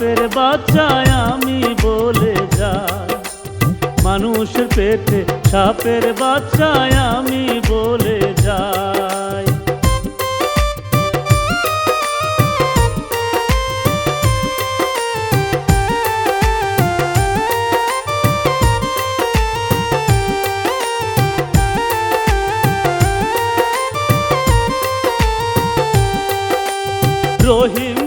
সাপের বাচ্চায় আমি বলে যাই। মানুষের পেটে সাপের বাচ্চায় আমি বলে যাই। রহিম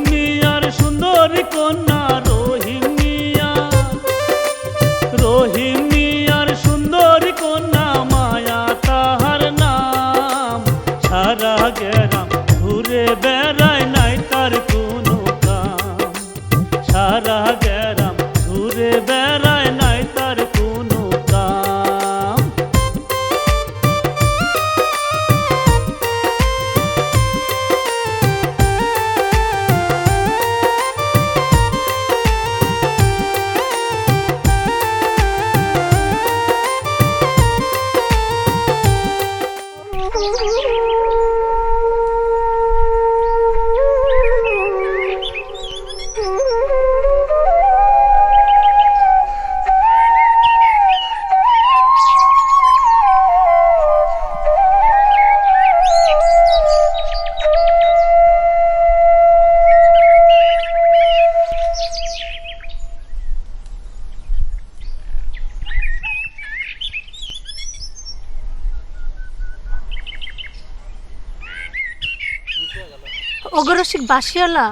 অগরসিক বাঁশিওয়ালা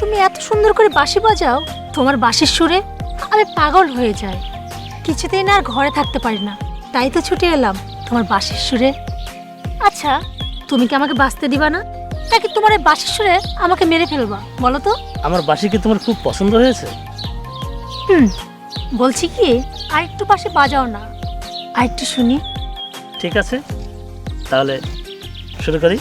তুমি এত সুন্দর করে বাঁশি বাজাও তোমার বাঁশির সুরে আমি পাগল হয়ে যাই। কিছুতেই না আর ঘরে থাকতে পারি না। তাই তো ছুটে এলাম তোমার বাঁশির সুরে। আচ্ছা তুমি কি আমাকে বাঁচতে দিবা না? নাকি তোমার এই বাঁশির সুরে আমাকে মেরে ফেলবা? বলো তো। আমার বাসি কি তোমার খুব পছন্দ হয়েছে? হুম বলছি কি আর একটু পাশে বাজাও না। আরেকটু শুনি। ঠিক আছে তাহলে শুরু করি।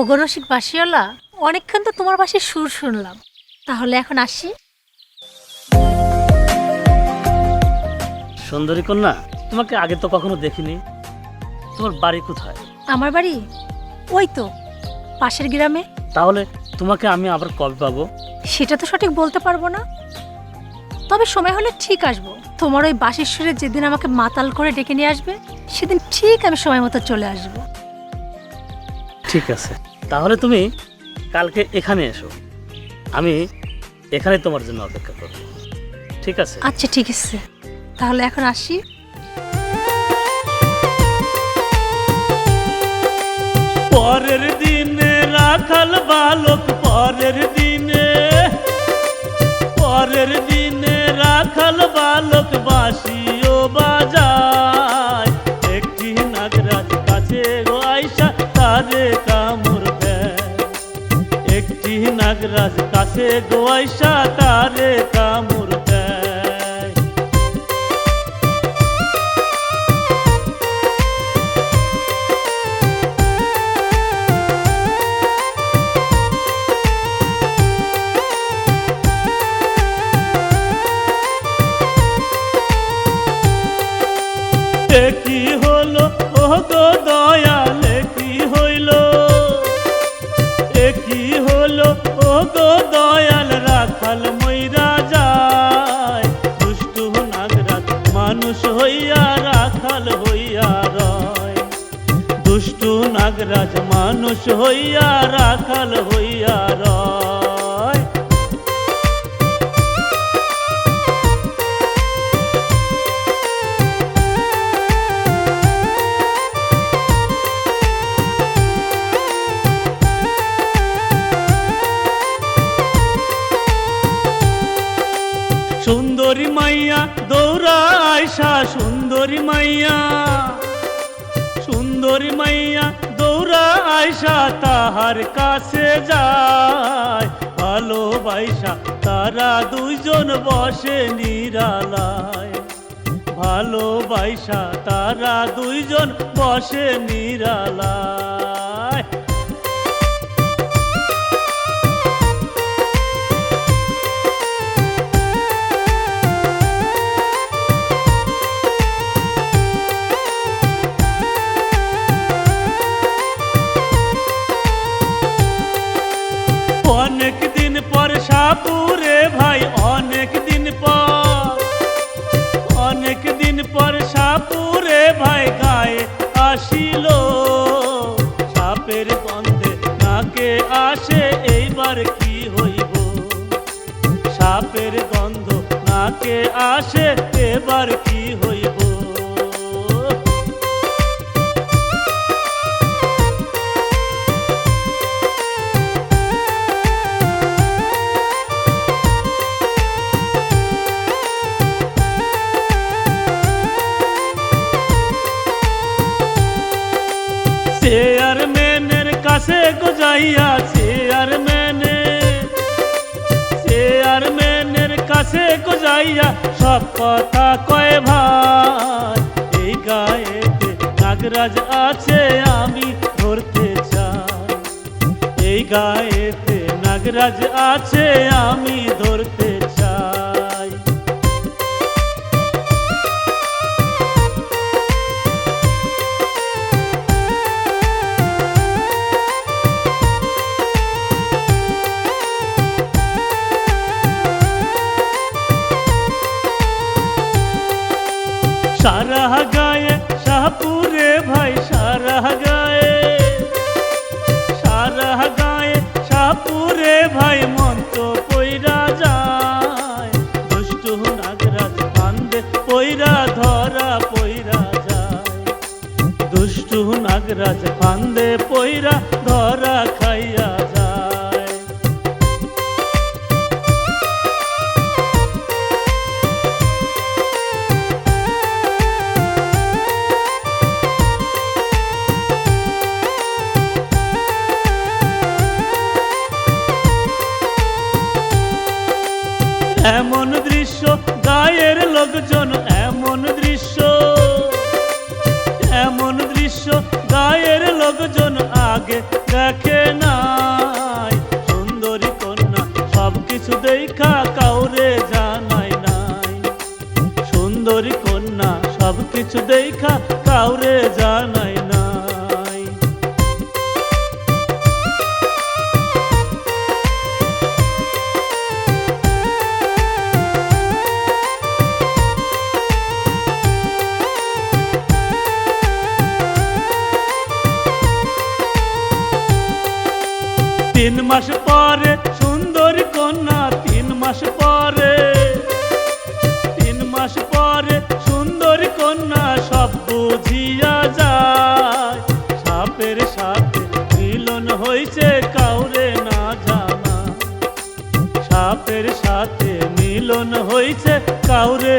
ওগরসিক বাঁশিওয়ালা অনেকক্ষণ তো তোমার বাঁশির সুর শুনলাম। তাহলে এখন আসি। সুন্দরী কন্যা তোমাকে আগে তো কখনো দেখিনি। তোমার বাড়ি কোথায়? আমার বাড়ি? ওই তো পাশের গ্রামে। তাহলে তোমাকে আমি আবার কবে পাবো? সেটা তো সঠিক বলতে পারব না। তবে সময় হলে ঠিক আসব। তোমার ওই সুরে যেদিন আমাকে মাতাল করে ডেকে নিয়ে আসবে সেদিন ঠিক আমি সময় মতো চলে আসব। ঠিক আছে। তাহলে তুমি কালকে এখানে এসো। আমি এখানে তোমার জন্য অপেক্ষা করব। ঠিক আছে? আচ্ছা ঠিক আছে। তাহলে এখন আসি। কাছে গো আইসা তারে হইয়া রাখাল হইয়া সুন্দরী মাইয়া দৌড়া আয়সা সুন্দরী মাইয়া। সুন্দরী মাইয়া আয়সা তাহার কাছে যায়। ভালোবাসা তারা দুইজন বসে নিরালায়। ভালোবাসা তারা দুইজন বসে নিরালায়। আসে এবার কি হইব? চেয়ারম্যানের কাছে গোজাইয়া গোজাইয়া সব কথা কয় ভাই। এই গায়েতে নাগরাজ আছে, আমি ধরতে চাই। এই গায়েতে নাগরাজ আছে, আমি ধরতে সারা গায়ে শাহপুরে ভাই সারা গায়ে সারা গায়ে শাহপুরে ভাই মন্ত্র পইরা যায়। দুষ্টু নাগরাজ কান্দে, পইরা ধরা পইরা যায়। দুষ্টু নাগরাজ কান্দে, পইরা লোকজন এমন দৃশ্য এমন দৃশ্য গায়ের লোকজন আগে দেখে নাই। সুন্দরী কন্যা সবকিছু দেখা কাউরে জানাই নাই। সুন্দরী কন্যা সব কিছু দেখা কাউরে জানাই মাস পরে, সুন্দরী কন্যা তিন মাস পরে। তিন মাস পরে, সুন্দরী কন্যা সব বুঝিয়া যায়। সাপের সাথে মিলন হয়েছে কাউরে না জানা। সাপের সাথে মিলন হয়েছে কাউরে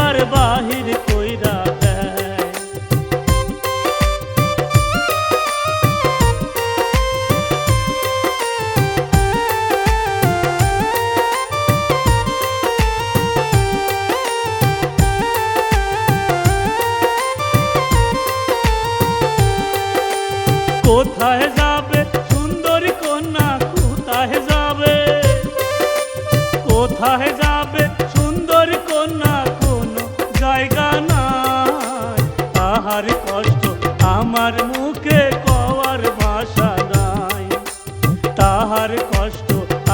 এবার বাহির কষ্ট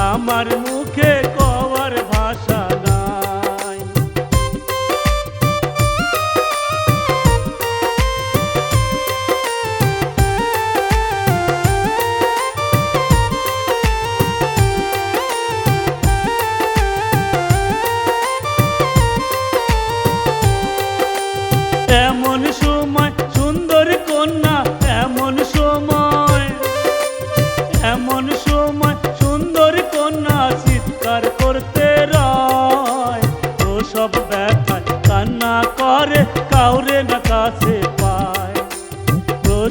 আমার মুখে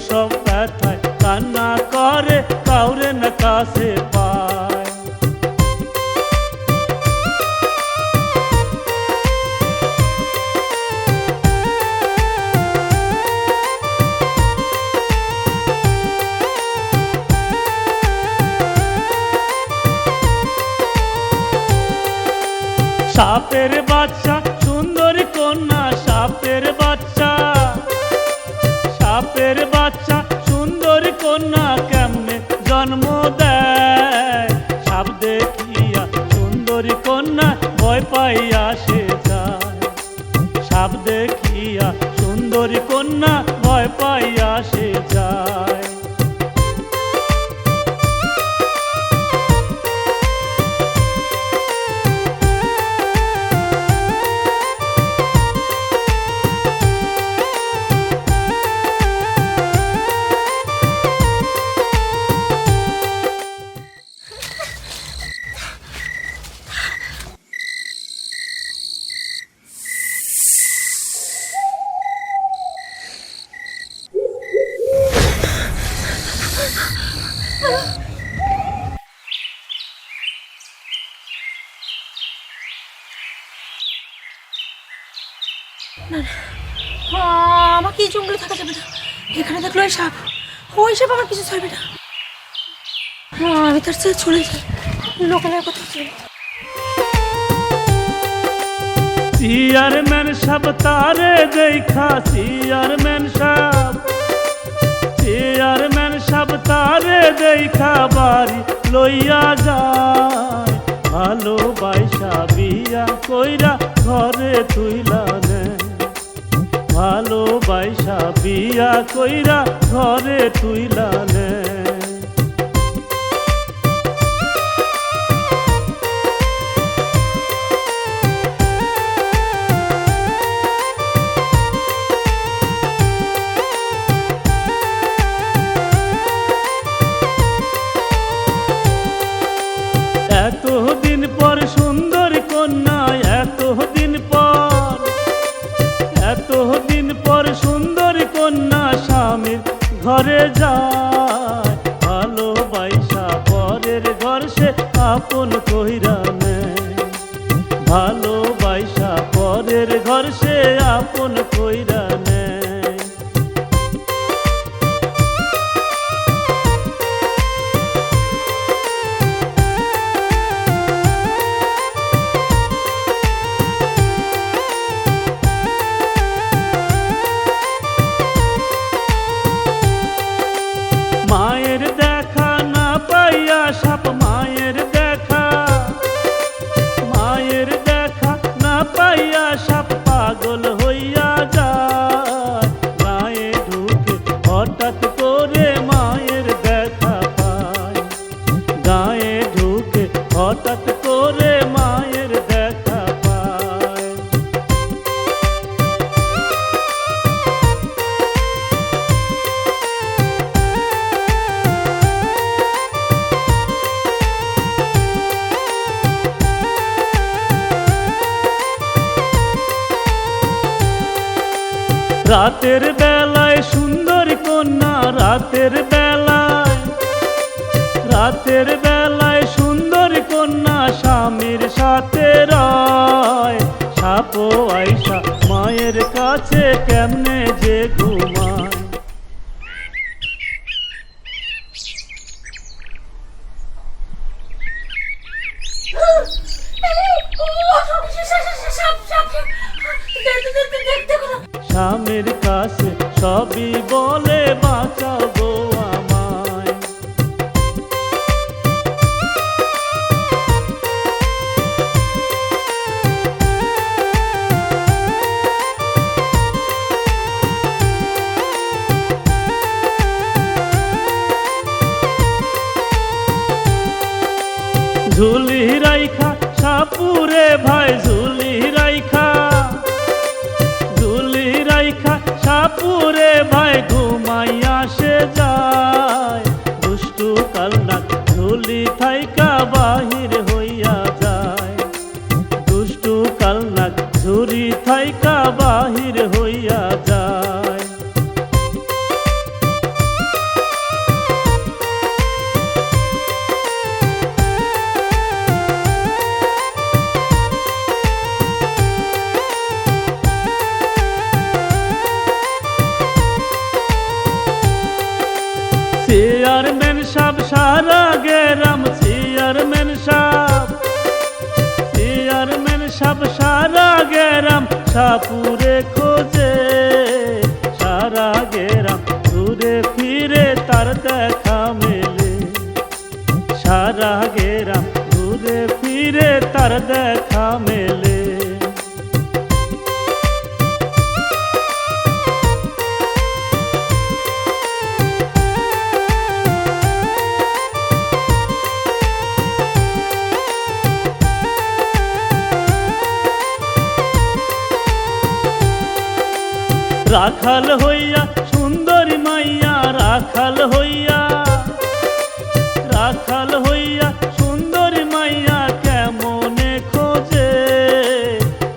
সব ব্যথায় কান্না করে কাউরে না কাছে সাপের বাচ্চা কন্যা ভয় পাইয়া সে যায়। সাপ দেখিয়া সুন্দরী কন্যা ভয় পাইয়া সে যায়। জঙ্গলে থাকা যাবে না। এখানে দেখল ওই সাপ। ওই সাপ আমার কিছু ছাড়বে না। আমি তার চেয়ে চলে যাই। লোকালয় কোথাও চলে সাহেব তারে দেখা, চেয়ারম্যান সাহেব তারে দেখা, বাড়ি লইয়া যায়। ভালোবাসা বিয়া কইরা ঘরে তুইলা ভালোবাসা বিয়া কইরা ঘরে তুইলা যায় ভালোবাসা পরের ঘর সে আপন কইরা নেয়। ভালোবাসা কাছে রয়। আইসা মায়ের কাছে কেমনে যে ঘুমায়? স্বামীর কাছে সবই বলে বাঁচাবো। ঝুলি রাইখা সাপুরে ভাই ঝুলি রাইখা চেয়ারম্যান সাহেব, সারা গেরাম চেয়ারম্যান সাহেব। চেয়ারম্যান সাহেব, সারা গেরাম সাপুরে খোঁজে। সারা গেরাম ঘুরে ফিরে তার দেখা মেলে। সারা গেরাম ঘুরে ফিরে তার দেখা মেলে। রাখাল হইয়া, সুন্দরী মাইয়া, রাখাল হইয়া। রাখাল হইয়া, সুন্দরী মাইয়া কেমনে খোঁজে?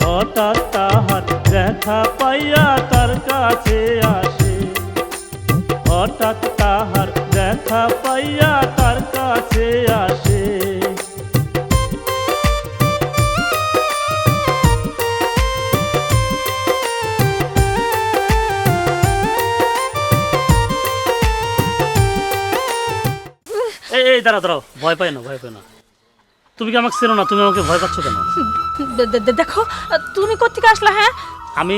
হঠাৎ তাহার দেখা পাইয়া তার কাছে আসে। হঠাৎ তাহার দেখা পাইয়া তার কাছে এই দাঁড়া দাঁড়াও ভয় পাই না ভয় পাই না। তুমি কি আমাকে চেনো না? তুমি আমাকে ভয় পাচ্ছ কেন? দেখো তুমি কোথেকে আসলা হ্যাঁ? আমি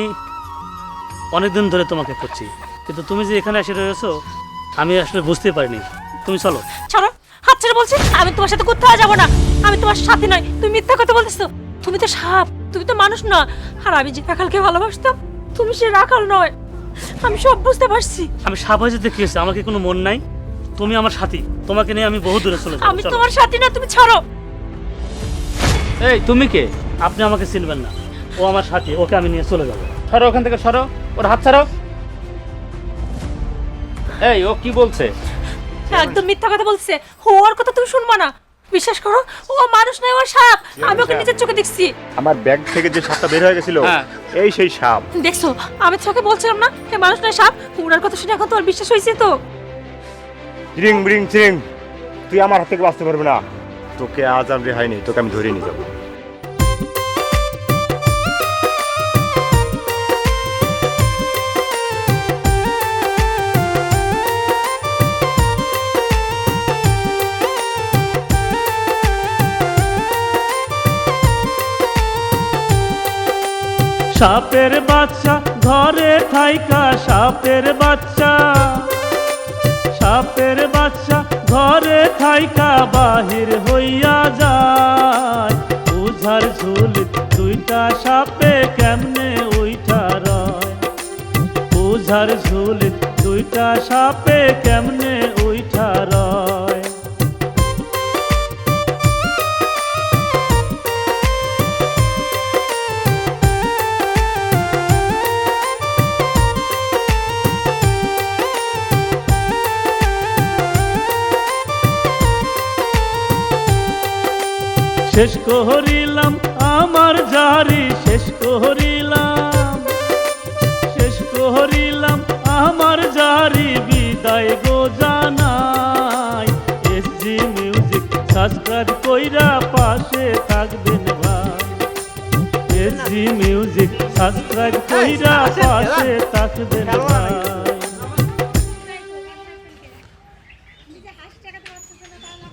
অনেকদিন ধরে তোমাকে করছি কিন্তু তুমি যে এখানে এসে রয়েছো আমি আসলে বুঝতে পারিনি। তুমি চলো। ছাড়ো হাত ছেড়ে বলছি আমি তোমার সাথে কোথাও যাব না। আমি তোমার সাথে নয় তুমি মিথ্যা কথা বলতেছো। তুমি তো সাপ তুমি তো মানুষ না আর আমি যে রাখালকে ভালোবাসতাম তুমি সে রাখাল নয়। আমি সব বুঝতে পারছি। আমি সাপ হয়ে যেতে কি হয়েছে আমার কি কোনো মন নাই? তুমি আমার সাথী। তোমাকে নিয়ে আমি বহু দূরে চলে যাব। আমি তোমার সাথে না তুমি ছাড়ো। এই তুমি কে? আপনি আমাকে চিনবেন না। ও আমার সাথী ওকে আমি নিয়ে চলে যাব। সরো ওখান থেকে সরো। ওর হাত ছাড়ো। এই ও কি বলছে? একদম মিথ্যা কথা বলছে। ও ওর কথা তুমি শুনবা না। বিশ্বাস করো ও মানুষ নয় ও সাপ। আমি ওকে নিজের চোখে দেখছি। আমার ব্যাগ থেকে যে সাপটা বের হয়ে গেছিল হ্যাঁ। এই সেই সাপ। দেখছ আমি চোখে বলছিলাম না হে মানুষ নয় সাপ। ওনার কথা শুনে এখন তোমার বিশ্বাস হয়েছে তো। তুই আমার হাত থেকে বাঁচতে পারবি না। তোকে আজ আমি রেহাই নেই তোকে আমি ধরে নিয়ে যাব। সাপের বাচ্চা ঘরে থাইকা সাপের বাচ্চা। সাপের বাচ্চা ঘরে থাইকা বাহির হইয়া যায়। উঝার ঝুল দুইটা সাপে কেমনে উইঠা রয়? উঝার ঝুল দুইটা সাপে কেমনে শেষ করিলাম আমার জারি শেষ করিলাম। শেষ করিলাম আমার জারি বিদায় গো জানাই। এসজি মিউজিক সাবস্ক্রাইব কইরা পাশে থাকবেন ভাই। এসজি মিউজিক সাবস্ক্রাইব কইরা পাশে থাকবেন ভাই।